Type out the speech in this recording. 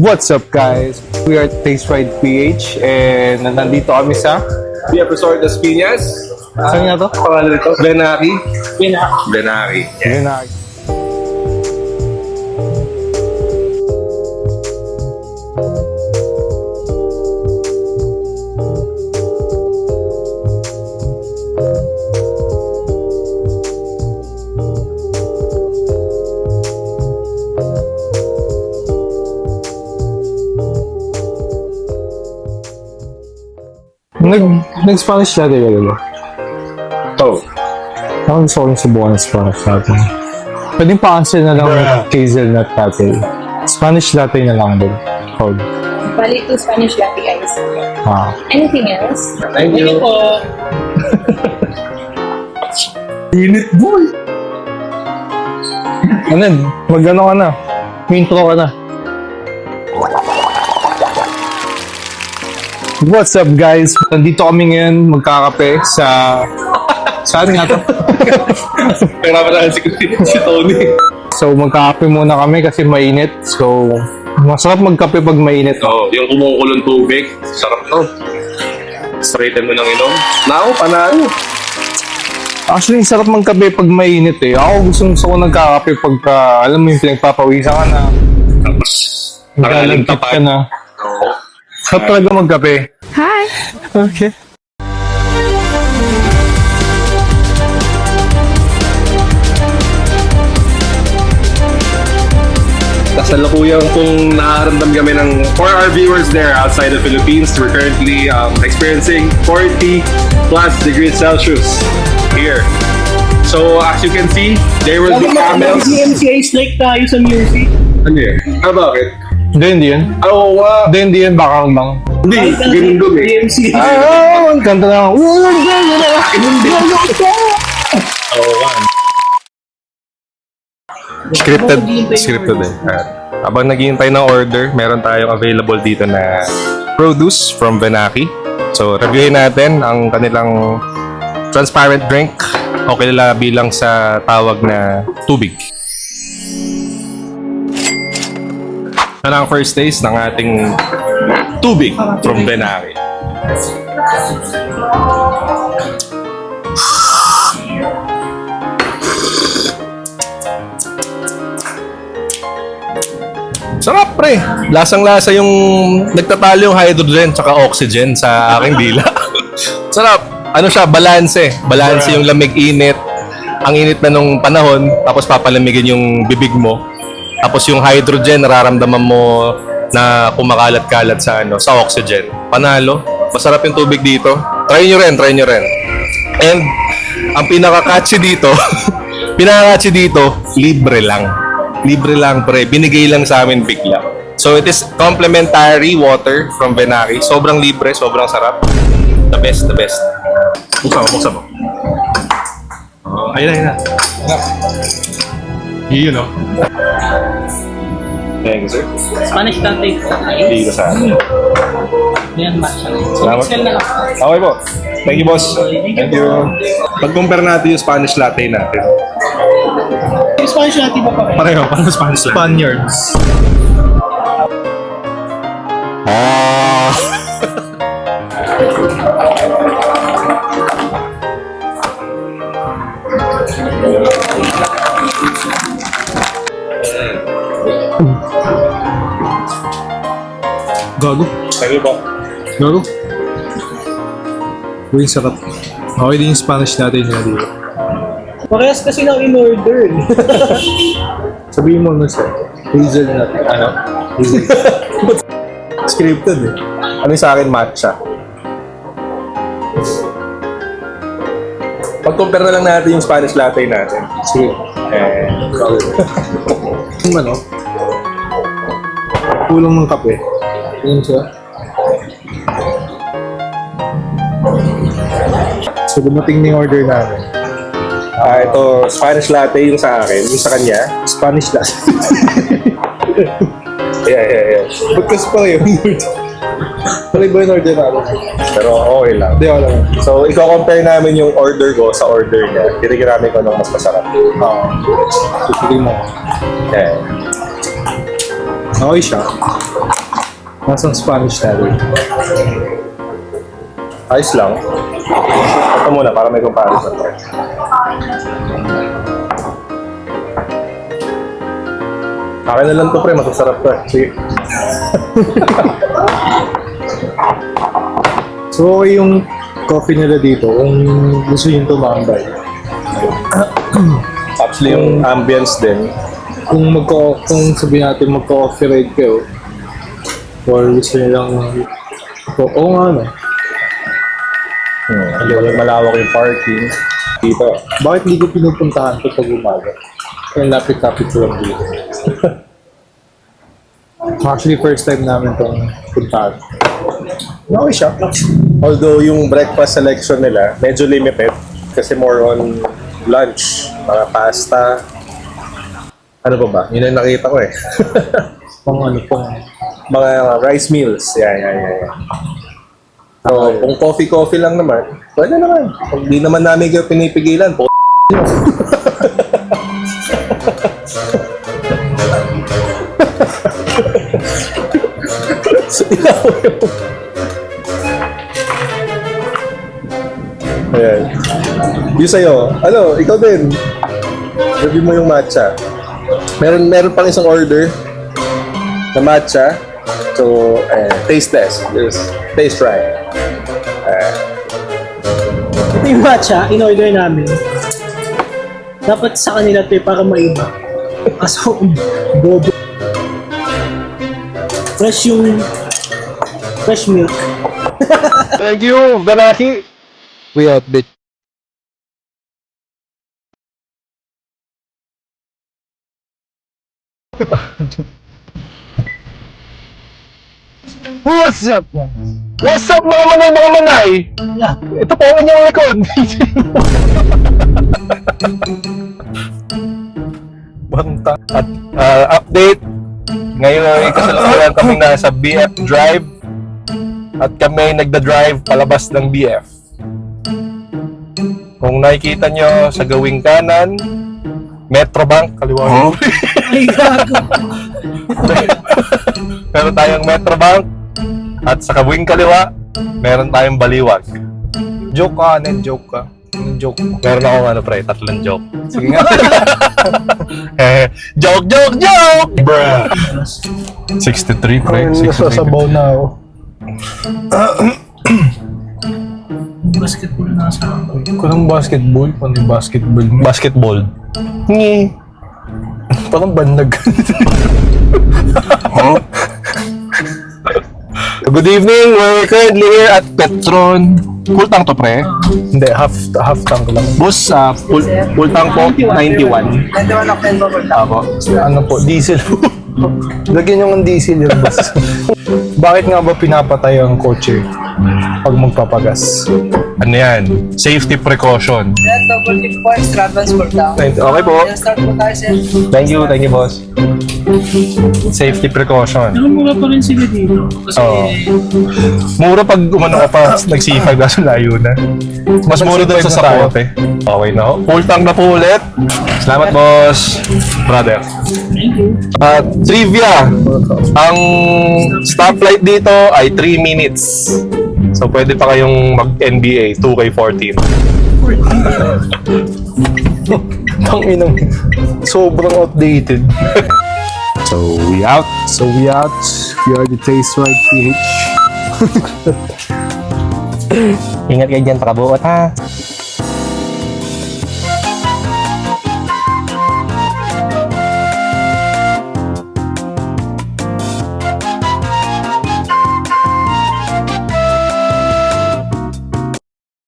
What's up guys? We are Taste Ride PH and nandito kami sa Via Resort Las Piñas. Saan nga to? Pangalan nito? Benaki. Benaki. Yun na. Nag, nag-Spanish latte ka diba? Oh. Ako gusto ko yung subukan ng Spanish latte. Pwedeng pa-answer na lang ng hazelnut latte. Spanish latte na lang din. Cold. Bali to Spanish latte ice. Ah. Anything else? Thank you. po. Init boy. Ano yun? Mag-ano ka na? Intro ka na. What's up guys? Nandito kami ngayon magkakape sa... Saan nga to? Kaya pa si, si Tony. so magkakape muna kami kasi mainit. So masarap magkape pag mainit. Oh, yung kumukulong tubig. Sarap no. Straighten mo ng inom. Nako, panalo. Actually, sarap magkape pag mainit eh. Ako gusto gusto ko nagkakape pagka, alam mo yung pinagpapawisan ka na. Tapos, tapat. ka na. Sarap talaga magkape. Hi! Okay. Kasalukuyang kung nakaramdam kami ng for our viewers there outside the Philippines, we're currently um, experiencing 40 plus degrees Celsius here. So as you can see, there will be camels. DMCA strike tayo sa music. Ano yun? Ah, bakit? Hindi, hindi yan. Ah, Oo nga. Hindi, hindi yan. Baka lang. Hindi, ganun doon eh. DMCA. Ah, ang kanta na. Walang gano'n Oo nga. Scripted. Scripted eh. Ah, Habang naghihintay ng order, meron tayong available dito na produce from Benaki. So, reviewin natin ang kanilang transparent drink o kilala bilang sa tawag na tubig. Ano ang first taste ng ating tubig from Benaki? Sarap pre. Lasang-lasa yung nagtatalo yung hydrogen tsaka oxygen sa aking dila. Sarap. Ano siya, balanse. Balanse yung lamig-init. Ang init na nung panahon, tapos papalamigin yung bibig mo. Tapos yung hydrogen, nararamdaman mo na kumakalat-kalat sa ano, sa oxygen. Panalo. Masarap yung tubig dito. Try nyo rin, try nyo rin. And ang pinaka-catchy dito, pinaka-catchy dito, libre lang. Libre lang pre, binigay lang sa amin bigla. So it is complimentary water from Benaki. Sobrang libre, sobrang sarap. The best, the best. Buksan mo, buksan mo. Oh, ayun na, ayun na. Yun, no? Thank you, sir. Spanish latte po. Dito sa atin. Yan, matcha. Salamat. Excel na lang. Okay po. Thank you, boss. Thank you. Pag-compare natin yung Spanish latte natin. Yung Spanish latte ba pa? Pareho, parang Spanish latte. Spaniards. Ah. Gago. Thank you po. Gago. Uy, sarap. Okay din yung Spanish natin nila dito. Parehas kasi lang in-order. Sabihin mo na sa hazelnut. Ano? Hazelnut. Scripted eh. Ano yung sa akin, matcha? Pag-compare na lang natin yung Spanish latte natin. Sige. Eh, ano? Kulang ng kape. Yun siya. So, dumating na yung order namin. ah, ito, Spanish latte yung sa akin. Yung sa kanya, Spanish latte. yeah, yeah, yeah. Ba't kasi pala order? Pala iba yung order namin. Pero okay lang. Hindi, wala lang. So, i-compare namin yung order ko sa order niya. Titigil namin kung anong mas masarap. Oo. Susuli mo. Yeah. Okay siya. Nasang Spanish natin. Ayos lang. Ito muna, para may comparison. Akin na lang to pre, masasarap to eh. Sige. So, okay yung coffee nila dito kung gusto nyo tumambay. Actually, yung ambience din. Kung magka kung sabihin natin ride kayo or gusto nyo lang oo oh, nga no. Hmm. Malawak, malawak yung parking. Dito. Bakit hindi ko pinupuntahan ito pag umaga? Kaya lapit-lapit ko lang dito. Actually, first time namin itong puntahan. Okay siya. Although yung breakfast selection nila, medyo limited. Kasi more on lunch. Mga pasta. Ano ba ba? Yun ang nakita ko eh. Pang ano pang mga rice meals. Yeah, yeah, yeah. yeah. So, kung coffee-coffee lang naman, pwede naman. Kung di naman namin kayo pinipigilan, po. Ayan. Yung sa'yo, ano, ikaw din. Review mo yung matcha. Meron, meron pang isang order na matcha. So, eh, taste test. Just taste try. Ito yung matcha, in-order namin. Dapat sa kanila ito eh, para maiba. Kaso, bobo. Fresh yung fresh milk. Thank you, Danaki. We out, bitch. What's up? What's up mga manay mga manay? Ito po ang inyong likod. Banta. At uh, update. Ngayon ay kasalukuyan kami nasa BF Drive. At kami nagda-drive palabas ng BF. Kung nakikita nyo sa gawing kanan, Metrobank, kaliwa. Ay, gago. meron tayong Metrobank at sa kabuing kaliwa, meron tayong Baliwag. Joke ka, Nen. Joke ka. Anong joke mo? Meron akong ano pre, tatlong joke. Sige nga. Eh, joke, joke, joke! Bruh. 63 pre, 63. Nasasabaw na ako. Basketball na sa Kung basketball, paano yung basketball mo? Basketball. Ngi. Parang bandag. Good evening, we're currently here at Petron. Full tank to pre. Hindi, half half tank lang. Boss, uh, full, full tank po, 91. Ako. Ano po, diesel. Lagyan nyo ng diesel yun, boss. Bakit nga ba pinapatay ang kotse pag magpapagas? Ano yan? Safety precaution. Then, double click po, extra transport down. Okay po. Then, start po tayo, sir. Thank you, thank you boss. Safety precaution. Pero mura pa rin sila dito. Kasi, Oo. Mura pag umano ka pa, nag-C5 kaso layo na. Mas mura doon sa C5 na tayo. Sapote. Okay na. ho. Full tank na po ulit. Salamat boss. Brother. thank you. At trivia. Ang stoplight dito ay 3 minutes. So pwede pa kayong mag-NBA 2K14. Pang inang sobrang outdated. So we out. So we out. We are the Taste Right PH. Ingat kayo dyan, pakabuot ha.